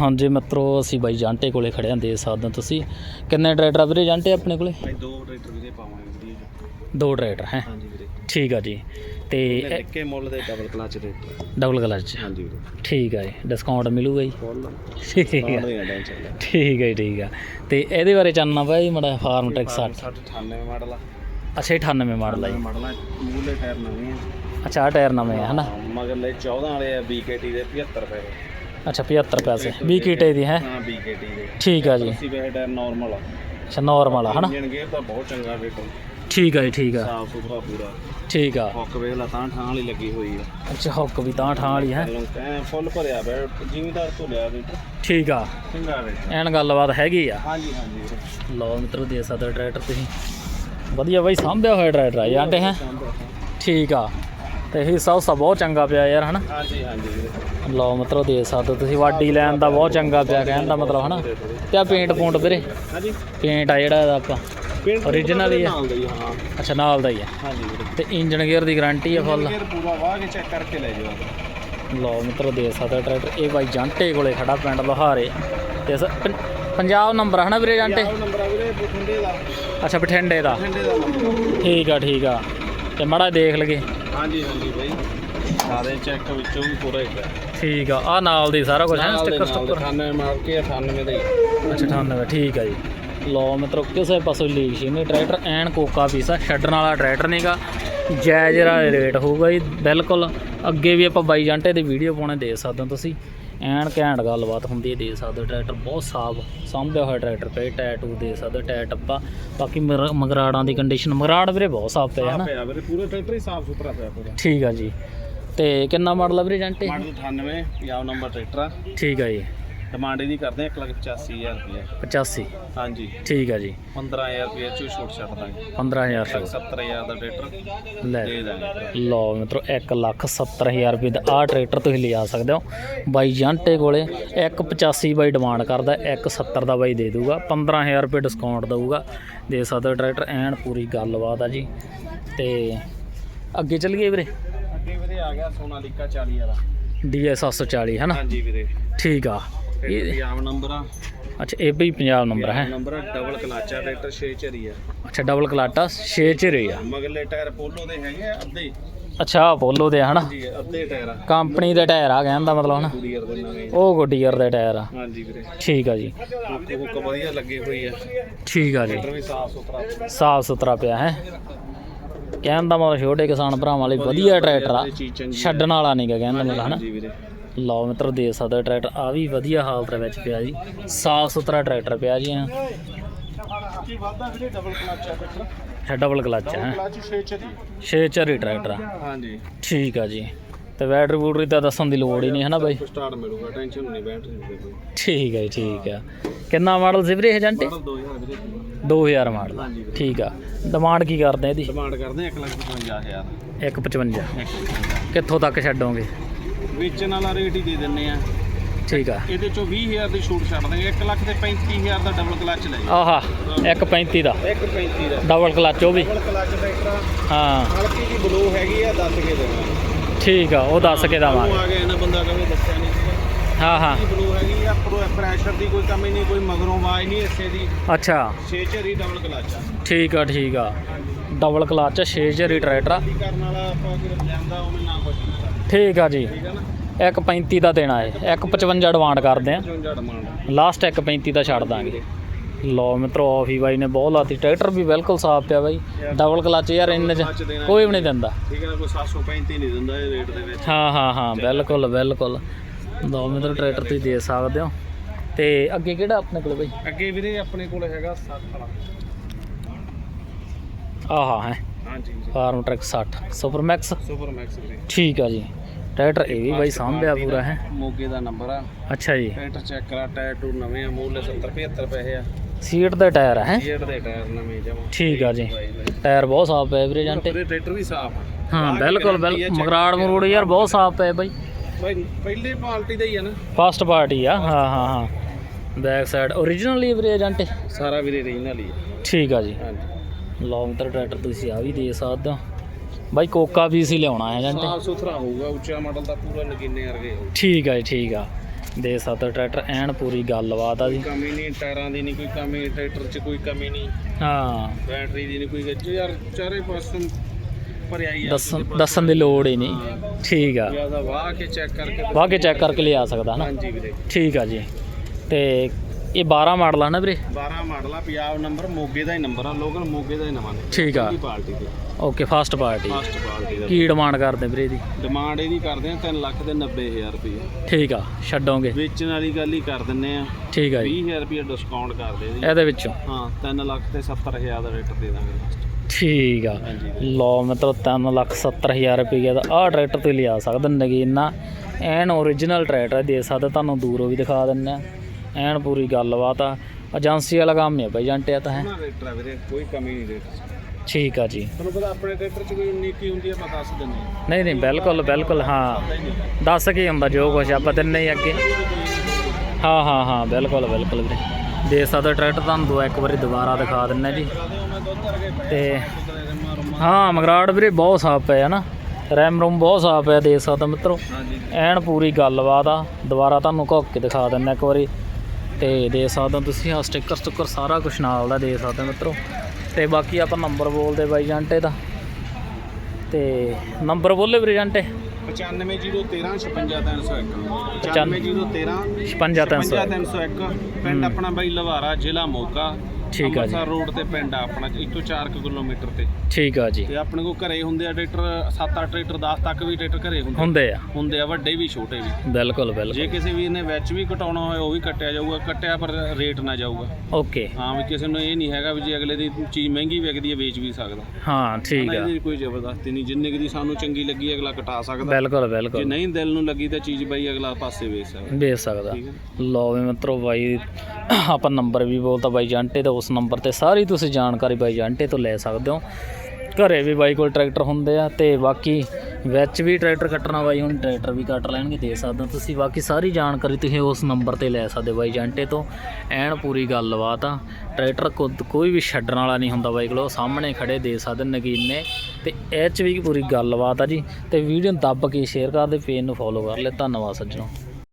ਹਾਂਜੀ ਮਿੱਤਰੋ ਅਸੀਂ ਬਾਈ ਜਾਂਟੇ ਕੋਲੇ ਖੜੇ ਆਂ ਦੇ ਸਕਦੇ ਤੁਸੀਂ। ਕਿੰਨੇ ਟਰੈਕਟਰ ਵੀਰੇ ਜਾਂਟੇ ਆਪਣੇ ਕੋਲੇ? ਦੋ ਟਰੈਕਟਰ ਵੀਰੇ ਪਾਵਾਂਗੇ ਵੀਡੀਓ ਦੋ ਟਰੈਕਟਰ ਹੈ? ਹਾਂਜੀ ਵੀਰੇ। ਠੀਕ ਆ ਜੀ। ਤੇ ਨਿੱਕੇ ਮੁੱਲ ਦੇ double clutch tractor double colour ਚ? ਹਾਂਜੀ ਵੀਰੇ। ਠੀਕ ਆ ਜੀ। ਡਿਸਕਾਊਂਟ ਮਿਲੂਗਾ ਜੀ? ਫੁੱਲ। ਠੀਕ ਆ। ਠੀਕ ਜੀ, ਠੀਕ ਆ। ਤੇ ਇਹਦੇ ਬਾਰੇ ਚਾਨਣਾ ਪਿਆ ਜੀ ਮੜਾ ਫਾਰਮ ਟੈਕ 60 98 ਮਾਡਲ ਆ। ਅੱਛਾ 98 ਮਾਡਲ ਆ ਜੀ। ਮਾਡਲ ਆ ਮੂਲੇ ਟਾਇਰ ਨਵੇਂ ਆ। ਅੱਛਾ ਆਹ ਟਾਇਰ ਨਵੇਂ ਆ ਹਨਾ? ਮਗਰਲੇ 14 ਵਾਲੇ ਆ BKT ਦੇ 75 ਰੁਪਏ ਅੱਛਾ 75 ਪੈਸੇ। 20 ਕੀਟੇ ਦੀ ਹੈ? ਹਾਂ BKT ਦੇ। ਠੀਕ ਆ ਜੀ। 80 ਪੈਸੇ ਟਾਇਰ ਨਾਰਮਲ ਆ। ਅੱਛਾ ਨਾਰਮਲ ਆ ਹਨਾ? ਇੰਜਨ ਗੇਅਰ ਤਾਂ ਬਹੁਤ ਚੰਗਾ ਟਰੈਕਟਰ ਠੀਕ ਆ ਜੀ ਠੀਕ ਆ। ਸਾਫ਼ ਸੁਥਰਾ ਪੂਰਾ। ਠੀਕ ਆ। ਹੁੱਕ ਵੇਖ ਲਾ ਤਾਂ ਠਾਂ ਵਾਲੀ ਲੱਗੀ ਹੋਈ ਆ। ਅੱਛਾ ਹੁੱਕ ਵੀ ਤਾਂ ਠਾਂ ਵਾਲੀ ਹੈ। ਐ ਫੁੱਲ ਭਰਿਆ ਬੈ ਜ਼ਿਮੀਦਾਰ ਤੋਂ ਲਿਆ ਟਰੈਕਟਰ ਠੀਕ ਆ। ਚੰਗਾ ਟਰੈਕਟਰ ਐਨ ਗੱਲਬਾਤ ਹੈਗੀ ਆ। ਹਾਂਜੀ ਹਾਂਜੀ। ਲਓ ਮਿੱਤਰੋ ਦੇ ਸਕਦੇ ਟਰੈਕਟਰ ਤੁਸੀਂ। ਵਧੀਆ ਬਾਈ ਸਾਂਭਿਆ ਹੋਇਆ ਟਰੈਕਟਰ ਆ ਜਾਂਦੇ ਹੈ? ਠੀਕ ਆ। ਤੇ ਹਿੱਸਾ ਹੁੱਸਾ ਬਹੁਤ ਚੰਗਾ ਪਿਆ ਯਾਰ ਹਨਾ? ਹਾਂਜੀ ਹਾਂਜੀ। ਲਓ ਮਿੱਤਰੋ ਦੇ ਸਕਦੇ ਤੁਸੀਂ ਵਾਡੀ ਲੈਣ ਦਾ ਬਹੁਤ ਚੰਗਾ ਪਿਆ ਕਹਿਣ ਦਾ ਮਤਲਬ ਹਨਾ? ਤੇ ਆ ਪੇਂਟ ਪੂੰਟ ਵੀਰੇ? ਹਾਂਜੀ। ਪੇਂਟ ਆ ਜਿਹੜਾ ਇਹਦਾ ਆਪਾਂ। Original ਹੀ ਆ? ਅੱਛਾ ਨਾਲ ਦਾ ਹੀ ਆ। ਹਾਂਜੀ ਤੇ ਇੰਜਨ ਗੇਅਰ ਦੀ ਗਾਰੰਟੀ ਆ ਫੁੱਲ ਗੇਅਰ ਪੂਰਾ ਵਾਹ ਕੇ ਚੈੱਕ ਕਰਕੇ ਲੈ ਜਾਓ ਲਓ ਮਿੱਤਰੋ ਦੇ ਸਕਦੇ ਟਰੈਕਟਰ। ਇਹ ਬਾਈ ਜਾਂਟੇ ਕੋਲੇ ਖੜਾ ਪਿੰਡ ਲੋਹਾਰੇ। ਤੇ ਪੰਜਾਬ ਨੰਬਰ ਹਨਾ ਵੀਰੇ ਜਾਂਟੇ? ਆਹ ਨੰਬਰ ਆ ਵੀਰੇ ਬਠਿੰਡੇ ਦਾ। ਅੱਛਾ ਬਠਿੰਡੇ ਦਾ। ਠੀਕ ਆ ਠੀਕ ਆ। ਤੇ ਮੜਾ ਦੇਖ ਲਗੇ ਹਾਂਜੀ ਹਾਂਜੀ ਬਾਈ। ਸਾਰੇ ਚੈੱਕ ਵਿੱਚੋਂ ਵੀ ਪੂਰਾ ਹੀ ਪਿਆ ਠੀਕ ਆ ਆ ਨਾਲ ਦੀ ਸਾਰਾ ਕੁਝ ਹੈ ਸਟicker ਸਟੁੱਕਰ 98 ਮਾਰ ਕੇ 98 ਦਾ। ਅੱਛਾ 98 ਠੀਕ ਆ ਜੀ। ਲਓ ਮਿੱਤਰੋ ਕਿਸੇ ਪਾਸੋਂ ਲੀਕ ਸੀ। ਨਹੀਂ ਟਰੈਕਟਰ ਐਨ ਕੋਕਾ ਪੀਸਾ ਛੱਡਣ ਵਾਲਾ ਟਰੈਕਟਰ ਨਹੀਂਗਾ ਜਾਇਜ਼ ਰੇਟ ਹੋਊਗਾ ਜੀ ਬਿਲਕੁਲ। ਅੱਗੇ ਵੀ ਆਪਾਂ ਬਾਈ ਜਾਂਟੇ ਦੀ ਵੀਡੀਓ ਪਾਉਣੇ ਦੇ ਸਕਦੇ ਹੋ ਤੁਸੀਂ। ਐਨ ਘੈਂਟ ਗੱਲਬਾਤ ਹੁੰਦੀ ਹੈ ਦੇ ਸਕਦੇ ਹੋ। ਟਰੈਕਟਰ ਬਹੁਤ ਸਾਫ਼ ਸਾਂਭਿਆ ਹੋਇਆ ਟਰੈਕਟਰ ਪਏ ਟੈਟੂ ਦੇ ਸਕਦੇ ਹੋ ਟਾਇਰ ਟੱਪਾ। ਬਾਕੀ ਮਗਰਾੜਾਂ ਦੀ ਕੰਡੀਸ਼ਨ ਮਗਰਾੜ ਵੀਰੇ ਬਹੁਤ ਸਾਫ਼ ਪਏ ਹਨਾ ਪਿਆ ਵੀਰੇ ਪੂਰਾ ਟਰੈਕਟਰ ਹੀ ਸਾਫ਼ ਸੁਥਰਾ ਪਿਆ ਪੂਰਾ। ਠੀਕ ਆ ਜੀ। ਤੇ ਕਿੰਨਾ ਮਾਡਲ ਆ ਵੀਰੇ ਜਾਂਟੇ? ਮਾਡਲ 98 ਪੰਜਾਬ ਨੰਬਰ ਟਰੈਕਟਰ ਆ। ਠੀਕ ਆ ਜੀ। ਡਿਮਾਂਡ ਇਹਦੀ ਕਰਦੇ 185000 ਰੁਪਏ 85 ਹਾਂਜੀ। ਠੀਕ ਆ ਜੀ। 15000 ਰੁਪਏ ਚੋਂ ਛੋਟ ਛੱਡ ਦਾਂਗੇ। 15000 ਰੁਪਏ 70000 ਦਾ ਟਰੈਕਟਰ ਲੈ। ਦੇ ਦਾਂਗੇ। ਲਓ ਮਿੱਤਰੋ 170000 ਰੁਪਏ ਦਾ ਆਹ ਟਰੈਕਟਰ ਤੁਸੀਂ ਲਿਆ ਸਕਦੇ ਹੋ। ਬਾਈ ਜਾਂਟੇ ਕੋਲੇ 185 ਬਾਈ ਡਿਮਾਂਡ ਕਰਦਾ 170 ਦਾ ਬਾਈ ਦੇ ਦੂਗਾ 15000 ਰੁਪਏ ਡਿਸਕਾਊਂਟ ਦਊਗਾ। ਦੇ ਸਕਦੇ ਹੋ ਟਰੈਕਟਰ ਐਨ ਪੂਰੀ ਗੱਲਬਾਤ ਆ ਜੀ। ਤੇ ਅੱਗੇ ਚੱਲ ਗਏ ਵੀਰੇ? ਅੱਗੇ ਵੀਰੇ ਆ ਗਿਆ ਸੋਨਾਲੀਕਾ 40 ਵਾਲਾ। ਡੀਐਸ 740 ਹੈ ਨਾ? ਹਾਂਜੀ ਵੀਰੇ। ਠੀਕ ਆ। ਇਹ ਪੰਜਾਬ ਨੰਬਰ ਆ। ਅੱਛਾ ਇਹ ਵੀ ਪੰਜਾਬ ਨੰਬਰ ਹੈ। ਨੰਬਰ ਡਬਲ ਕਲਾਚਾ ਟਰੈਕਟਰ 6 ਚਰੀ ਆ। ਅੱਛਾ ਡਬਲ ਕਲਾਟਾ 6 ਚ ਰਹੀ ਆ। ਮਗਲੇ ਟਾਇਰ ਪੋਲੋ ਦੇ ਹੈਗੇ ਆ ਅੱਧੇ। ਅੱਛਾ ਪੋਲੋ ਦੇ ਹਨਾ? ਜੀ ਅੱਧੇ ਟਾਇਰ ਆ। ਕੰਪਨੀ ਦੇ ਟਾਇਰ ਆ ਕਹਿਣ ਦਾ ਮਤਲਬ ਹਨਾ? ਉਹ ਗੁੱਡੀਅਰ ਦੇ ਟਾਇਰ ਆ। ਹਾਂਜੀ ਵੀਰੇ। ਠੀਕ ਆ ਜੀ। ਹੁੱਕ ਵਧੀਆ ਲੱਗੀ ਹੋਈ ਆ। ਠੀਕ ਆ ਜੀ। ਟਰੈਕਟਰ ਵੀ ਸਾਫ਼ ਸੁਥਰਾ। ਸਾਫ਼ ਸੁਥਰਾ ਪਿਆ ਹੈ? ਕਹਿਣ ਦਾ ਮਤਲਬ ਛੋਟੇ ਕਿਸਾਨ ਭਰਾਵਾਂ ਲਈ ਵਧੀਆ ਟਰੈਕਟਰ ਆ। ਛੱਡਣ ਵਾਲਾ ਨਹੀਂਗਾ ਕਹਿਣ ਦਾ ਮਤਲਬ ਹਨਾ? ਹਾਂਜੀ ਵੀਰੇ। ਲਓ ਮਿੱਤਰ ਦੇ ਸਕਦੇ ਹੋ ਟਰੈਕਟਰ ਆ ਵੀ ਵਧੀਆ ਹਾਲਤ ਦੇ ਵਿੱਚ ਪਿਆ ਜੀ। ਸਾਫ਼ ਸੁਥਰਾ ਟਰੈਕਟਰ ਪਿਆ ਜੀ ਇਹ। ਕੀ ਵਾਦਾ ਵੀਰੇ ਡਬਲ ਕਲਾਚਾ ਹੈ। ਕਲਾਚ 6 ਚਰੀ 6 ਚਰੀ ਟਰੈਕਟਰ। ਆ ਹਾਂਜੀ। ਠੀਕ ਆ ਜੀ। ਤੇ ਬੈਟਰੀ ਬੂਟਰੀ ਤਾਂ ਦੱਸਣ ਦੀ ਲੋੜ ਹੀ ਨਹੀਂ ਹਨਾ ਬਾਈ? ਸਟਾਰਟ ਮਿਲੂਗਾ ਟੈਨਸ਼ਨ ਨਹੀਂ ਬੈਟਰੀ ਦੀ ਠੀਕ ਹੈ ਠੀਕ ਆ। ਕਿੰਨਾ ਮਾਡਲ ਸੀ ਵੀਰੇ ਇਹ ਏਜੰਟ ਮਾਡਲ 2000 ਵੀਰੇ। 2000 ਮਾਡਲ ਠੀਕ ਆ। ਡਿਮਾਂਡ ਕੀ ਕਰਦੇ ਇਹਦੀ? ਡਿਮਾਂਡ ਕਰਦੇ 155000 155 ਕਿੱਥੋਂ ਤੱਕ ਛੱਡੋਗੇ? ਵੇਚਣ ਵਾਲਾ ਰੇਟ ਹੀ ਦੇ ਦਿੰਨੇ ਆ। ਠੀਕ ਆ। ਇਹਦੇ ਚੋਂ 20000 ਦੀ ਛੂਟ ਛੱਡ ਦਾਂਗੇ 1 ਲੱਖ ਦੇ 35000 ਦਾ ਡਬਲ ਕਲਚ ਲੈ ਜਾਓ ਆਹਾ 135 ਦਾ। 135 ਦਾ। ਡਬਲ ਕਲਚ ਉਹ ਵੀ। ਡਬਲ ਕਲਚ ਟਰੈਕਟਰ ਹਾਂ। ਹਲਕੀ ਜੀ ਬਲੂ ਹੈਗੀ ਆ ਦੱਸ ਕੇ ਦੇਣਾ ਠੀਕ ਆ ਉਹ ਦੱਸ ਕੇ ਦਵਾਂਗੇ। ਆ ਗਿਆ ਨਾ ਬੰਦਾ ਕਹੇ ਦੱਸਿਆ ਨਹੀਂ ਹਾਂ ਹਾਂ। ਬਲੂ ਹੈਗੀ ਆ ਪ੍ਰੋ ਪ੍ਰੈਸ਼ਰ ਦੀ ਕੋਈ ਕਮੀ ਨਹੀਂ ਕੋਈ ਮਗਰੋਂ ਆਵਾਜ਼ ਨਹੀਂ ਹਿੱਸੇ ਦੀ। ਅੱਛਾ। 6 ਝਰੀ ਡਬਲ ਕਲਚ ਆ। ਠੀਕ ਆ ਠੀਕ ਆ। ਡਬਲ ਕਲਚ 6 ਜਰੀ ਟਰੈਕਟਰ ਕਰਨ ਵਾਲਾ ਆਪਾਂ ਕਿ ਲੈਂਦਾ ਉਹਨੇ ਨਾ ਕੁਝ ਠੀਕ ਆ ਜੀ। ਠੀਕ ਨਾ 135 ਦਾ ਦੇਣਾ ਹੈ 155 ਡਿਮਾਂਡ ਕਰਦੇ ਆ। 55 ਡਿਮਾਂਡ ਲਾਸਟ 135 ਦਾ ਛੱਡ ਦਾਂਗੇ। ਲਓ ਮਿੱਤਰੋ ਆਫ ਹੀ ਬਾਈ ਨੇ ਬਹੁਤ ਲਾਤੀ। ਟਰੈਕਟਰ ਵੀ ਬਿਲਕੁਲ ਸਾਫ਼ ਪਿਆ ਬਾਈ। ਡਬਲ ਕਲਚ ਯਾਰ ਇੰਨੇ ਚ ਕੋਈ ਵੀ ਨਹੀਂ ਦਿੰਦਾ। ਠੀਕ ਹੈ ਨਾ ਕੋਈ 735 ਨਹੀਂ ਦਿੰਦਾ ਇਹ ਰੇਟ ਦੇ ਵਿੱਚ। ਹਾਂ ਹਾਂ ਹਾਂ ਬਿਲਕੁਲ ਬਿਲਕੁਲ। ਲਓ ਮਿੱਤਰੋ ਟਰੈਕਟਰ ਤੁਸੀਂ ਦੇ ਸਕਦੇ ਹੋ। ਤੇ ਅੱਗੇ ਕਿਹੜਾ ਆਪਣੇ ਕੋਲ ਬਾਈ? ਅੱਗੇ ਵੀਰੇ ਆਪਣੇ ਕੋਲ ਹੈਗਾ 60 ਵਾਲਾ। ਆਹਾ ਹੈ। ਹਾਂਜੀ Farmtrac 60 super max super max ਵੀਰੇ। ਠੀਕ ਆ ਜੀ। ਟਰੈਕਟਰ ਇਹ ਵੀ ਬਾਈ ਸਾਂਭਿਆ ਪੂਰਾ ਹੈ? ਮੋਗੇ ਦਾ ਨੰਬਰ ਆ। ਅੱਛਾ ਜੀ। ਟਰੈਕਟਰ ਚੈੱਕ ਕਰਾ ਟਾਇਰ ਟੂ ਨਵੇਂ ਆ ਮੂਲੇ 70 75 ਪੈਸੇ ਆ। ਸੀਟ ਦੇ ਟਾਇਰ ਹੈ? ਜੀਟ ਦੇ ਟਾਇਰ ਨਵੇਂ ਜਮਾ। ਠੀਕ ਆ ਜੀ। ਟਾਇਰ ਬਹੁਤ ਸਾਫ਼ ਪਏ ਵੀਰੇ ਜਾਂਟੇ ਟਰੈਕਟਰ ਵੀ ਸਾਫ਼ ਹਾਂ ਬਿਲਕੁਲ ਬਿਲਕੁਲ ਮਗਰਾੜ ਮਰੂੜ ਯਾਰ ਬਹੁਤ ਸਾਫ਼ ਪਏ ਬਾਈ। ਬਾਈ ਪਹਿਲੇ ਪਾਰਟੀ ਦਾ ਹੀ ਆ ਨਾ। ਫਸਟ ਪਾਰਟੀ ਆ ਹਾਂ ਹਾਂ ਹਾਂ। ਬੈਕ ਸਾਈਡ ਓਰੀਜਨਲ ਹੀ ਵੀਰੇ ਏਜੰਟ ਸਾਰਾ ਵੀਰੇ ਰੀਜਨਲ ਹੀ ਠੀਕ ਆ ਜੀ। ਹਾਂਜੀ। ਲੌਂਗ ਟਰੈਕਟਰ ਤੁਸੀਂ ਆ ਵੀ ਦੇ ਸਕਦੇ ਹੋ। ਬਾਈ ਕੋਕਾ ਵੀ ਸੀ ਲਿਆਉਣਾ ਹੈ ਏਜੰਟ ਸਾਫ਼ ਸੁਥਰਾ ਹੋਊਗਾ ਉੱਚਾ ਮਾਡਲ ਦਾ ਪੂਰਾ ਨਗੀਨੇ ਵਰਗੇ ਹੋਊ। ਠੀਕ ਆ ਜੀ ਠੀਕ ਆ। ਦੇ ਹੋ ਟਰੈਕਟਰ ਐਨ ਪੂਰੀ ਗੱਲਬਾਤ ਆ ਜੀ। ਕਮੀ ਨਹੀਂ ਟਾਇਰਾਂ ਦੀ ਨਹੀਂ ਕੋਈ ਕਮੀ ਟਰੈਕਟਰ 'ਚ ਕੋਈ ਕਮੀ ਨਹੀਂ। ਹਾਂ। ਬੈਟਰੀ ਦੀ ਨਹੀਂ ਕੋਈ ਗੱਜ ਯਾਰ ਚਾਰੇ ਪਾਸੋਂ ਭਰਿਆ ਹੀ ਆ ਦੱਸਣ ਦੱਸਣ ਦੀ ਲੋੜ ਹੀ ਨਹੀਂ। ਠੀਕ ਆ। ਜ਼ਿਆਦਾ ਵਾਹ ਕੇ ਚੈੱਕ ਕਰਕੇ ਵਾਹ ਕੇ ਚੈੱਕ ਕਰਕੇ ਲਿਆ ਸਕਦਾ ਨਾ। ਹਾਂਜੀ ਵੀਰੇ। ਠੀਕ ਆ ਜੀ। ਤੇ ਇਹ 12 ਮਾਡਲ ਆ ਨਾ ਵੀਰੇ? 12 ਮਾਡਲ ਆ ਪੰਜਾਬ ਨੰਬਰ ਮੋਗੇ ਦਾ ਹੀ ਨੰਬਰ ਆ ਲੋਕਲ ਮੋਗੇ ਦਾ ਹੀ ਨਵਾਂ ਨੇ। ਠੀਕ ਆ। ਪਾਰਟੀ ਦੀ okay first party. First party ਦਾ। ਕੀ ਡਿਮਾਂਡ ਕਰਦੇ ਵੀਰੇ ਦੀ ਡਿਮਾਂਡ ਇਹਦੀ ਕਰਦੇ ਆ 3 ਲੱਖ ਦੇ 90000 ਰੁਪਏ। ਠੀਕ ਆ ਛੱਡੋਗੇ? ਵੇਚਣ ਵਾਲੀ ਗੱਲ ਹੀ ਕਰ ਦਿੰਨੇ ਆ। ਠੀਕ ਆ ਜੀ। 20000 ਰੁਪਏ ਡਿਸਕਾਊਂਟ ਕਰ ਦੇ ਜੀ। ਇਹਦੇ ਵਿੱਚੋਂ? ਹਾਂ 3 ਲੱਖ ਤੇ 70000 ਦਾ ਰੇਟ ਦੇ ਦਾਂਗੇ ਠੀਕ ਆ। ਹਾਂਜੀ। ਲੋ ਮਤਲਬ ਤਿੰਨ ਲੱਖ ਸੱਤਰ ਹਜ਼ਾਰ ਰੁਪਏ ਦਾ ਆਹ ਟਰੈਕਟਰ ਤੁਸੀਂ ਲਿਆ ਸਕਦੇ ਨਗੀਨਾ। ਐਨ ਓਰੀਜਨਲ ਟਰੈਕਟਰ ਦੇ ਸਕਦੇ ਤੁਹਾਨੂੰ ਦੂਰੋਂ ਵੀ ਦਿਖਾ ਦਿੰਨੇ ਆ। ਐਨ ਪੂਰੀ ਗੱਲਬਾਤ ਆ। ਏਜੰਸੀ ਵਾਲਾ ਕੰਮ ਹੈ ਬਾਈ ਜੰਟਿਆ ਤਾਂ ਹੈ। ਆ ਵੀਰੇ ਕੋਈ ਕਮੀ ਨਹੀਂ ਰੇਟ 'ਚ। ਠੀਕ ਆ ਜੀ। ਤੁਹਾਨੂੰ ਪਤਾ ਆਪਣੇ ਟਰੈਕਟਰ 'ਚ ਕੋਈ ਉਨੀਕੀ ਹੁੰਦੀ ਆ ਆਪਾਂ ਦੱਸ ਦਿੰਦੇ। ਨਹੀਂ ਨਹੀਂ ਬਿਲਕੁਲ ਬਿਲਕੁਲ ਹਾਂ। ਦੱਸ ਕੀ ਹੁੰਦਾ ਜੋ ਕੁਛ ਆਪਾਂ ਦਿੰਨੇ ਹੀ ਅੱਗੇ। ਹਾਂ ਹਾਂ ਹਾਂ ਬਿਲਕੁਲ ਬਿਲਕੁਲ ਵੀਰੇ। ਦੇ ਸਕਦੇ ਹੋ ਟਰੈਕਟਰ ਤੁਹਾਨੂੰ ਦੋ ਇੱਕ ਵਾਰੀ ਦੁਬਾਰਾ ਦਿਖਾ ਦਿੰਨੇ ਜੀ। ਤੇ ਹਾਂ ਮਗਰਾੜ ਵੀਰੇ ਬਹੁਤ ਸਾਫ਼ ਪਿਆ ਨਾ ਰੈਮ ਰੂਮ ਬਹੁਤ ਸਾਫ਼ ਪਿਆ ਦੇ ਸਕਦਾ ਮਿੱਤਰੋ। ਐਨ ਪੂਰੀ ਗੱਲਬਾਤ ਆ ਦੁਬਾਰਾ ਤੁਹਾਨੂੰ ਘੁੱਕ ਕੇ ਦਿਖਾ ਦਿੰਦਾ ਇੱਕ ਵਾਰੀ। ਤੇ ਦੇ ਸਕਦੇ ਹੋ ਤੁਸੀਂ ਆ ਸਟicker ਸਟੁੱਕਰ ਸਾਰਾ ਕੁਝ ਨਾਲ ਦਾ ਦੇ ਸਕਦੇ ਹੋ ਮਿੱਤਰੋ। ਤੇ ਬਾਕੀ ਆਪਾਂ ਨੰਬਰ ਬੋਲਦੇ ਬਾਈ ਜਾਂਟੇ ਦਾ। ਤੇ ਨੰਬਰ ਬੋਲੇ ਵੀਰੇ ਜਾਂਟੇ? 95013 56301 95013 55301 55301 ਪਿੰਡ ਆਪਣਾ ਬਾਈ ਲਵਾਰਾ ਜ਼ਿਲ੍ਹਾ ਮੋਗਾ। ਠੀਕ ਆ ਜੀ। ਅੰਮ੍ਰਿਤਸਰ ਰੋਡ ਤੇ ਪਿੰਡ ਆ ਆਪਣਾ ਇੱਥੋਂ 4 ਕਿਲੋਮੀਟਰ ਤੇ। ਠੀਕ ਆ ਜੀ। ਤੇ ਆਪਣੇ ਕੋਲ ਘਰੇ ਹੁੰਦੇ ਆ ਟਰੈਕਟਰ 7-8 ਟਰੈਕਟਰ 10 ਤੱਕ ਵੀ ਟਰੈਕਟਰ ਘਰੇ ਹੁੰਦੇ ਹੁੰਦੇ ਆ। ਹੁੰਦੇ ਆ ਵੱਡੇ ਵੀ ਛੋਟੇ ਵੀ। ਬਿਲਕੁਲ ਬਿਲਕੁਲ। ਜੇ ਕਿਸੇ ਵੀਰ ਨੇ ਵਿੱਚ ਵੀ ਕਟਾਉਣਾ ਹੋਏ ਉਹ ਵੀ ਕੱਟਿਆ ਜਾਊਗਾ। ਕੱਟਿਆ ਪਰ ਰੇਟ ਨਾ ਜਾਊਗਾ। ਓਕੇ। ਹਾਂ ਵੀ ਕਿਸੇ ਨੂੰ ਇਹ ਨਹੀਂ ਹੈਗਾ ਵੀ ਜੇ ਅਗਲੇ ਦੀ ਚੀਜ਼ ਮਹਿੰਗੀ ਵਿਕਦੀ ਹੈ ਵੇਚ ਵੀ ਸਕਦਾ। ਹਾਂ ਠੀਕ ਨਾ ਆ। ਇਹਦੀ ਕੋਈ ਜ਼ਬਰਦਸਤੀ ਨਹੀਂ। ਜਿੰਨੇ ਕੁ ਦੀ ਸਾਨੂੰ ਚੰਗੀ ਲੱਗੀ ਅਗਲਾ ਕਟਾ ਸਕਦਾ। ਬਿਲਕੁਲ ਜੇ ਬਿਲਕੁਲ ਨਹੀਂ ਦਿਲ ਨੂੰ ਲੱਗੀ ਤਾਂ ਚੀਜ਼ ਬਾਈ ਅਗਲਾ ਪਾਸੇ ਵੇਚ ਸਕਦਾ। ਦੇ ਸਕਦਾ। ਠੀਕ ਹੈ ਲਓ ਵੀ ਮਿੱਤਰੋ ਬਾਈ ਆਪਾਂ ਨੰਬਰ ਵੀ ਬੋਲਤਾ ਬਾਈ ਜਾਂਟੇ ਉਸ ਉਸ ਨੰਬਰ ਤੇ ਸਾਰੀ ਤੁਸੀਂ ਜਾਣਕਾਰੀ ਬਾਈ ਜਾਂਟੇ ਤੋਂ ਲੈ ਸਕਦੇ ਹੋ। ਘਰੇ ਵੀ ਬਾਈ ਕੋਲ ਟਰੈਕਟਰ ਹੁੰਦੇ ਆ ਤੇ ਬਾਕੀ ਵਿੱਚ ਵੀ ਟਰੈਕਟਰ ਕੱਟਣਾ ਬਾਈ, ਹੁਣ ਟਰੈਕਟਰ ਵੀ ਕੱਟ ਲੈਣਗੇ, ਦੇ ਸਕਦੇ ਹੋ ਤੁਸੀਂ। ਬਾਕੀ ਸਾਰੀ ਜਾਣਕਾਰੀ ਤੁਸੀਂ ਉਸ ਨੰਬਰ ਤੇ ਲੈ ਸਕਦੇ ਹੋ ਬਾਈ ਜਾਂਟੇ ਤੋਂ। ਐਨ ਪੂਰੀ ਗੱਲਬਾਤ ਆ। ਟਰੈਕਟਰ ਖੁਦ ਕੋਈ ਵੀ ਛੱਡਣ ਵਾਲਾ ਨਹੀਂ ਹੁੰਦਾ ਬਾਈ ਕੋਲ। ਉਹ ਸਾਹਮਣੇ ਖੜੇ ਦੇ ਸਕਦੇ ਨਗੀਨੇ। ਤੇ ਇਹ 'ਚ ਵੀ ਪੂਰੀ ਗੱਲਬਾਤ ਆ ਜੀ। ਤੇ ਵੀਡੀਓ ਨੂੰ ਦੱਬ ਕੇ ਸ਼ੇਅਰ ਕਰ ਦੇ ਪੇਜ ਨੂੰ ਫੋਲੋ ਕਰ ਲੈ। ਧੰਨਵਾਦ ਸੱਜਣੋ।